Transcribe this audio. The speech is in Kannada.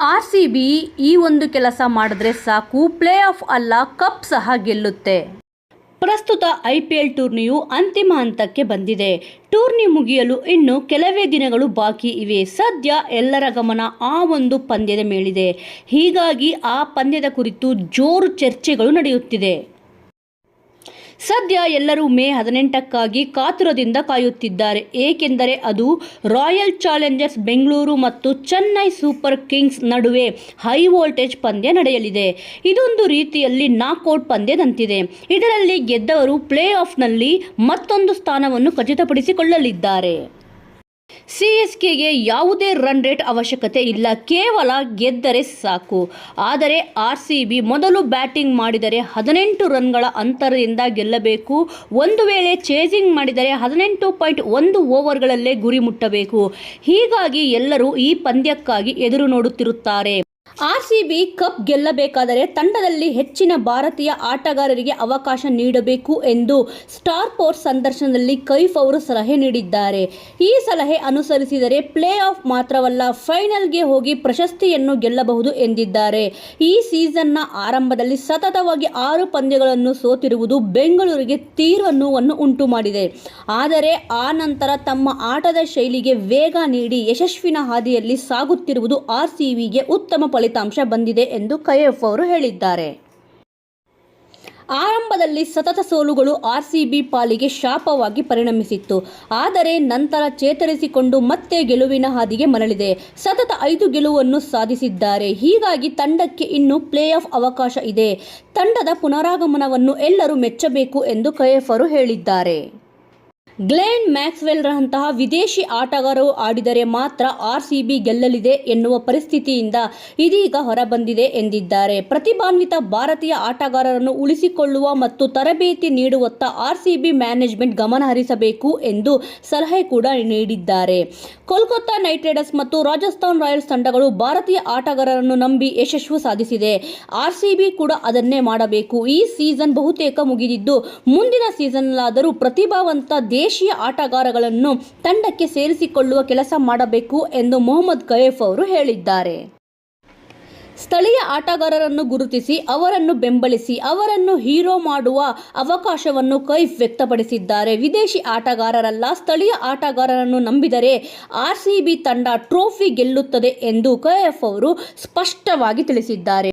ಆರ್ ಸಿ ಬಿ ಈ ಒಂದು ಕೆಲಸ ಮಾಡಿದ್ರೆ ಸಾಕು ಪ್ಲೇ ಆಫ್ ಅಲ್ಲ, ಕಪ್ ಸಹ ಗೆಲ್ಲುತ್ತೆ. ಪ್ರಸ್ತುತ ಐ ಪಿ ಎಲ್ ಟೂರ್ನಿಯು ಅಂತಿಮ ಹಂತಕ್ಕೆ ಬಂದಿದೆ. ಟೂರ್ನಿ ಮುಗಿಯಲು ಇನ್ನು ಕೆಲವೇ ದಿನಗಳು ಬಾಕಿ ಇವೆ. ಸದ್ಯ ಎಲ್ಲರ ಗಮನ ಆ ಒಂದು ಪಂದ್ಯದ ಮೇಲಿದೆ. ಹೀಗಾಗಿ ಆ ಪಂದ್ಯದ ಕುರಿತು ಜೋರು ಚರ್ಚೆಗಳು ನಡೆಯುತ್ತಿದೆ. ಸದ್ಯ ಎಲ್ಲರೂ ಮೇ ಹದಿನೆಂಟಕ್ಕಾಗಿ ಕಾತುರದಿಂದ ಕಾಯುತ್ತಿದ್ದಾರೆ. ಏಕೆಂದರೆ ಅದು ರಾಯಲ್ ಚಾಲೆಂಜರ್ಸ್ ಬೆಂಗಳೂರು ಮತ್ತು ಚೆನ್ನೈ ಸೂಪರ್ ಕಿಂಗ್ಸ್ ನಡುವೆ ಹೈ ವೋಲ್ಟೇಜ್ ಪಂದ್ಯ ನಡೆಯಲಿದೆ. ಇದೊಂದು ರೀತಿಯಲ್ಲಿ ನಾಕೌಟ್ ಪಂದ್ಯದಂತಿದೆ. ಇದರಲ್ಲಿ ಗೆದ್ದವರು ಪ್ಲೇ ಆಫ್ನಲ್ಲಿ ಮತ್ತೊಂದು ಸ್ಥಾನವನ್ನು ಖಚಿತಪಡಿಸಿಕೊಳ್ಳಲಿದ್ದಾರೆ. ಸಿಎಸ್ಕೆಗೆ ಯಾವುದೇ ರನ್ ರೇಟ್ ಅವಶ್ಯಕತೆ ಇಲ್ಲ. ಕೇವಲ ಗೆದ್ದರೆ ಸಾಕು. ಆದರೆ ಆರ್ ಸಿ ಬಿ ಮೊದಲು ಬ್ಯಾಟಿಂಗ್ ಮಾಡಿದರೆ ಹದಿನೆಂಟು ರನ್ಗಳ ಅಂತರದಿಂದ ಗೆಲ್ಲಬೇಕು. ಒಂದು ವೇಳೆ ಚೇಸಿಂಗ್ ಮಾಡಿದರೆ ಹದಿನೆಂಟು ಪಾಯಿಂಟ್ ಒಂದು ಓವರ್ಗಳಲ್ಲೇ ಗುರಿ ಮುಟ್ಟಬೇಕು. ಹೀಗಾಗಿ ಎಲ್ಲರೂ ಈ ಪಂದ್ಯಕ್ಕಾಗಿ ಎದುರು ನೋಡುತ್ತಿರುತ್ತಾರೆ. ಆರ್ ಸಿ ಬಿ ಕಪ್ ಗೆಲ್ಲಬೇಕಾದರೆ ತಂಡದಲ್ಲಿ ಹೆಚ್ಚಿನ ಭಾರತೀಯ ಆಟಗಾರರಿಗೆ ಅವಕಾಶ ನೀಡಬೇಕು ಎಂದು ಸ್ಟಾರ್ ಸ್ಪೋರ್ಟ್ಸ್ ಸಂದರ್ಶನದಲ್ಲಿ ಕೈಫ್ ಅವರು ಸಲಹೆ ನೀಡಿದ್ದಾರೆ. ಈ ಸಲಹೆ ಅನುಸರಿಸಿದರೆ ಪ್ಲೇ ಆಫ್ ಮಾತ್ರವಲ್ಲ, ಫೈನಲ್ಗೆ ಹೋಗಿ ಪ್ರಶಸ್ತಿಯನ್ನು ಗೆಲ್ಲಬಹುದು ಎಂದಿದ್ದಾರೆ. ಈ ಸೀಸನ್ನ ಆರಂಭದಲ್ಲಿ ಸತತವಾಗಿ ಆರು ಪಂದ್ಯಗಳನ್ನು ಸೋತಿರುವುದು ಬೆಂಗಳೂರಿಗೆ ತೀವ್ರ ನೋವನ್ನು ಉಂಟು ಮಾಡಿದೆ ಆದರೆ ಆ ನಂತರ ತಮ್ಮ ಆಟದ ಶೈಲಿಗೆ ವೇಗ ನೀಡಿ ಯಶಸ್ವಿನ ಹಾದಿಯಲ್ಲಿ ಸಾಗುತ್ತಿರುವುದು ಆರ್ಸಿಬಿಗೆ ಉತ್ತಮ ಫಲಿತಾಂಶ ಬಂದಿದೆ ಎಂದು ಕೈಎಫ್ ಅವರು ಹೇಳಿದ್ದಾರೆ. ಆರಂಭದಲ್ಲಿ ಸತತ ಸೋಲುಗಳು ಆರ್ಸಿಬಿ ಪಾಲಿಗೆ ಶಾಪವಾಗಿ ಪರಿಣಮಿಸಿತ್ತು. ಆದರೆ ನಂತರ ಚೇತರಿಸಿಕೊಂಡು ಮತ್ತೆ ಗೆಲುವಿನ ಹಾದಿಗೆ ಮರಳಿದೆ. ಸತತ ಐದು ಗೆಲುವನ್ನು ಸಾಧಿಸಿದ್ದಾರೆ. ಹೀಗಾಗಿ ತಂಡಕ್ಕೆ ಇನ್ನು ಪ್ಲೇ ಆಫ್ ಅವಕಾಶ ಇದೆ. ತಂಡದ ಪುನರಾಗಮನವನ್ನು ಎಲ್ಲರೂ ಮೆಚ್ಚಬೇಕು ಎಂದು ಕೈಎಫ್ ಹೇಳಿದ್ದಾರೆ. ಗ್ಲೆನ್ ಮ್ಯಾಕ್ಸ್ವೆಲ್ರಂತಹ ವಿದೇಶಿ ಆಟಗಾರರು ಆಡಿದರೆ ಮಾತ್ರ ಆರ್ ಸಿ ಬಿ ಗೆಲ್ಲಲಿದೆ ಎನ್ನುವ ಪರಿಸ್ಥಿತಿಯಿಂದ ಇದೀಗ ಹೊರಬಂದಿದೆ ಎಂದಿದ್ದಾರೆ. ಪ್ರತಿಭಾನ್ವಿತ ಭಾರತೀಯ ಆಟಗಾರರನ್ನು ಉಳಿಸಿಕೊಳ್ಳುವ ಮತ್ತು ತರಬೇತಿ ನೀಡುವತ್ತ ಆರ್ ಸಿ ಬಿ ಮ್ಯಾನೇಜ್ಮೆಂಟ್ ಗಮನ ಹರಿಸಬೇಕು ಎಂದು ಸಲಹೆ ಕೂಡ ನೀಡಿದ್ದಾರೆ. ಕೋಲ್ಕತ್ತಾ ನೈಟ್ ರೈಡರ್ಸ್ ಮತ್ತು ರಾಜಸ್ಥಾನ್ ರಾಯಲ್ಸ್ ತಂಡಗಳು ಭಾರತೀಯ ಆಟಗಾರರನ್ನು ನಂಬಿ ಯಶಸ್ಸು ಸಾಧಿಸಿದೆ. ಆರ್ ಸಿ ಬಿ ಕೂಡ ಅದನ್ನೇ ಮಾಡಬೇಕು. ಈ ಸೀಸನ್ ಬಹುತೇಕ ಮುಗಿದಿದ್ದು, ಮುಂದಿನ ಸೀಸನ್ಲಾದರೂ ಪ್ರತಿಭಾವಂತ ದೇಶೀಯ ಆಟಗಾರಗಳನ್ನು ತಂಡಕ್ಕೆ ಸೇರಿಸಿಕೊಳ್ಳುವ ಕೆಲಸ ಮಾಡಬೇಕು ಎಂದು ಮೊಹಮ್ಮದ್ ಕಯೇಫ್ ಅವರು ಹೇಳಿದ್ದಾರೆ. ಸ್ಥಳೀಯ ಆಟಗಾರರನ್ನು ಗುರುತಿಸಿ, ಅವರನ್ನು ಬೆಂಬಲಿಸಿ, ಅವರನ್ನು ಹೀರೋ ಮಾಡುವ ಅವಕಾಶವನ್ನು ಕೈಫ್ ವ್ಯಕ್ತಪಡಿಸಿದ್ದಾರೆ. ವಿದೇಶಿ ಆಟಗಾರರಲ್ಲ, ಸ್ಥಳೀಯ ಆಟಗಾರರನ್ನು ನಂಬಿದರೆ ಆರ್ಸಿಬಿ ತಂಡ ಟ್ರೋಫಿ ಗೆಲ್ಲುತ್ತದೆ ಎಂದು ಕೈಫ್ ಅವರು ಸ್ಪಷ್ಟವಾಗಿ ತಿಳಿಸಿದ್ದಾರೆ.